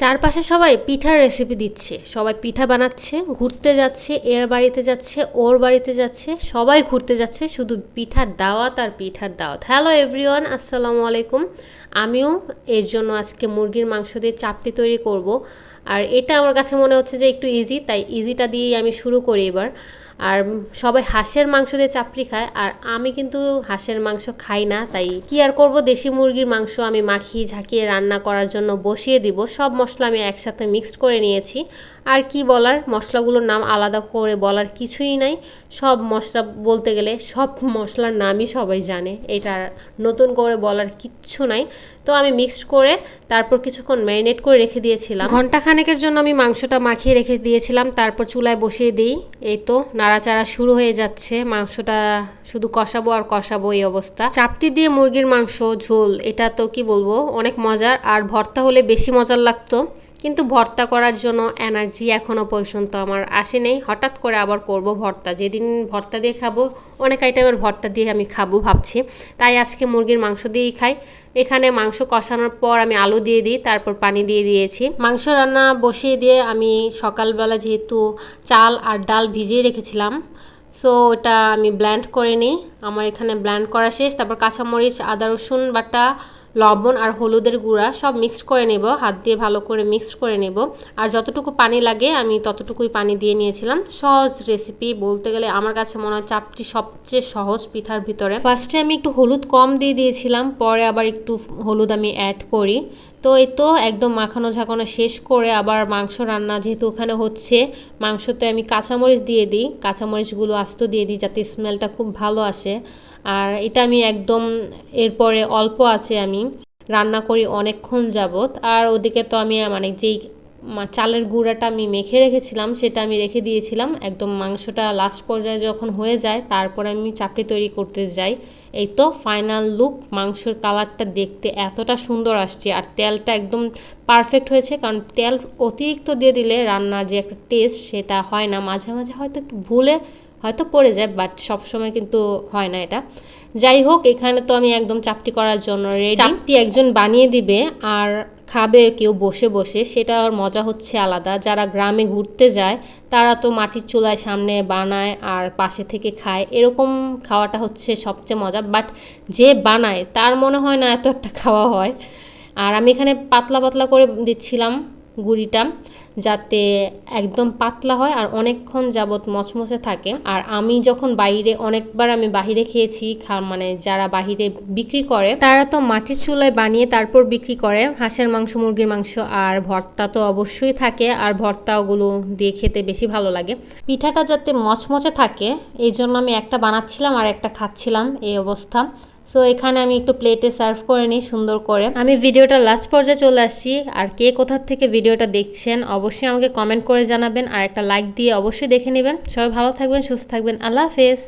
চারপাশে সবাই পিঠার রেসিপি দিচ্ছে। সবাই পিঠা বানাচ্ছে, ঘুরতে যাচ্ছে, এর বাড়িতে যাচ্ছে, ওর বাড়িতে যাচ্ছে, সবাই ঘুরতে যাচ্ছে, শুধু পিঠার দাওয়াত আর পিঠার দাওয়াত। হ্যালো এভরিওয়ান আসসালামু আলাইকুম। আমিও এর জন্য আজকে মুরগির মাংস দিয়ে চাপটি তৈরি করব। আর এটা আমার কাছে মনে হচ্ছে যে একটু ইজি তাই ইজিটা দিয়েই আমি শুরু করি এবার। আর সবাই হাঁসের মাংস দিয়ে চাপড়ি খায়, আর আমি কিন্তু হাঁসের মাংস খাই না, তাই কি আর করব? দেশি মুরগির মাংস আমি মাখিয়ে ঝাঁকিয়ে রান্না করার জন্য বসিয়ে দিব। সব মশলা আমি একসাথে মিক্সড করে নিয়েছি। আর কি বলার, মশলাগুলোর নাম আলাদা করে বলার কিছুই নাই। সব মশলা বলতে গেলে সব মশলার নামই সবাই জানে, এটা নতুন করে বলার কিচ্ছু নাই। তো আমি মিক্সড করে তারপর কিছুক্ষণ ম্যারিনেট করে রেখে দিয়েছিলাম। ঘণ্টা খানেকের জন্য আমি মাংসটা মাখিয়ে রেখে দিয়েছিলাম, তারপর চুলায় বসিয়ে দিই। এই তো নাড়াচাড়া শুরু হয়ে যাচ্ছে, মাংসটা শুধু কষাবো আর কষাবো এই অবস্থা। চাপটি দিয়ে মুরগির মাংস, ঝোল, এটা তো কি বলব, অনেক মজার। আর ভর্তা হলে বেশি মজার লাগতো। কিন্তু ভর্তা করার জন্য এনার্জি এখনও পর্যন্ত আমার আসেনি। হঠাৎ করে আবার করব ভর্তা। যেদিন ভর্তা দিয়ে খাব, অনেক আইটেমের ভর্তা দিয়ে আমি খাব ভাবছি। তাই আজকে মুরগির মাংস দিয়েই খাই। এখানে মাংস কষানোর পর আমি আলু দিয়ে দিই, তারপর পানি দিয়ে দিয়েছি। মাংস রান্না বসিয়ে দিয়ে আমি সকালবেলা যেহেতু চাল আর ডাল ভিজিয়ে রেখেছিলাম সো ওটা আমি ব্ল্যান্ড করে নিই। আমার এখানে ব্ল্যান্ড করা শেষ। তারপর কাঁচামরিচ, আদা, রসুন বাটা লবণ আর হলুদের গুঁড়া সব মিক্সড করে নেব, হাত দিয়ে ভালো করে মিক্সড করে নেব। আর যতটুকু পানি লাগে, আমি ততটুকুই পানি দিয়ে নিয়েছিলাম। সহজ রেসিপি বলতে গেলে আমার কাছে মনে হয় চাপটি সবচেয়ে সহজ পিঠার ভিতরে। ফার্স্টে আমি একটু হলুদ কম দিয়ে দিয়েছিলাম, পরে আবার একটু হলুদ আমি অ্যাড করি। তো এই তো একদম মাখানো ঝাঁকানো শেষ করে আবার মাংস রান্না যেহেতু ওখানে হচ্ছে, মাংসতে আমি কাঁচামরিচ দিয়ে দিই। কাঁচামরিচগুলো আস্ত দিয়ে দিই যাতে স্মেলটা খুব ভালো আসে। আর এটা আমি একদম এরপরে অল্প আছে আমি। রান্না করি অনেকক্ষণ যাবত আর ওদিকে তো আমি মানে যেই চালের গুঁড়াটা আমি মেখে রেখেছিলাম, সেটা আমি রেখে দিয়েছিলাম। একদম মাংসটা লাস্ট পর্যায়ে যখন হয়ে যায়, তারপরে আমি চাপড়ি তৈরি করতে যাই। এই তো ফাইনাল লুক মাংসের কালারটা দেখতে এতটা সুন্দর আসছে। আর তেলটা একদম পারফেক্ট হয়েছে, কারণ তেল অতিরিক্ত দিয়ে দিলে রান্নার যে একটা টেস্ট সেটা হয় না। মাঝে মাঝে হয়তো একটু ভুলে হয়তো পড়ে যায় বাট সবসময় কিন্তু হয় না এটা। যাই হোক, এখানে তো আমি একদম চাপটি করার জন্য চাপটি একজন বানিয়ে দিবে আর খাবে কেউ বসে বসে, সেটা আর মজা হচ্ছে আলাদা। যারা গ্রামে ঘুরতে যায়, তারা তো মাটির চুলায় সামনে বানায় আর পাশে থেকে খায়। এরকম খাওয়াটা হচ্ছে সবচেয়ে মজা বাট যে বানায়, তার মনে হয় না এত একটা খাওয়া হয়। আর আমি এখানে পাতলা পাতলা করে দিচ্ছিলাম। গুড়িটা যাতে একদম পাতলা হয় আর অনেকক্ষণ যাবৎ মচমচে থাকে। আর আমি যখন বাইরে অনেকবার আমি বাহিরে খেয়েছি, খা মানে যারা বাহিরে বিক্রি করে, তারা তো মাটির চুলায় বানিয়ে তারপর বিক্রি করে। হাঁসের মাংস, মুরগির মাংস আর ভর্তা তো অবশ্যই থাকে। আর ভর্তা ওগুলো দিয়ে খেতে বেশি ভালো লাগে। পিঠাটা যাতে মচমচে থাকে, এই জন্য আমি একটা বানাচ্ছিলাম আর একটা খাচ্ছিলাম, এই অবস্থা। সো এখানে আমি একটু প্লেটে সার্ভ করে নিই সুন্দর করে। আমি ভিডিওটা লাস্ট পর্যায়ে চলে আসছি। আর কে কোথার থেকে ভিডিওটা দেখছেন, অবশ্যই আমাকে কমেন্ট করে জানাবেন। আর একটা লাইক দিয়ে অবশ্যই দেখে নেবেন। সবাই ভালো থাকবেন, সুস্থ থাকবেন। আল্লাহ হাফেজ।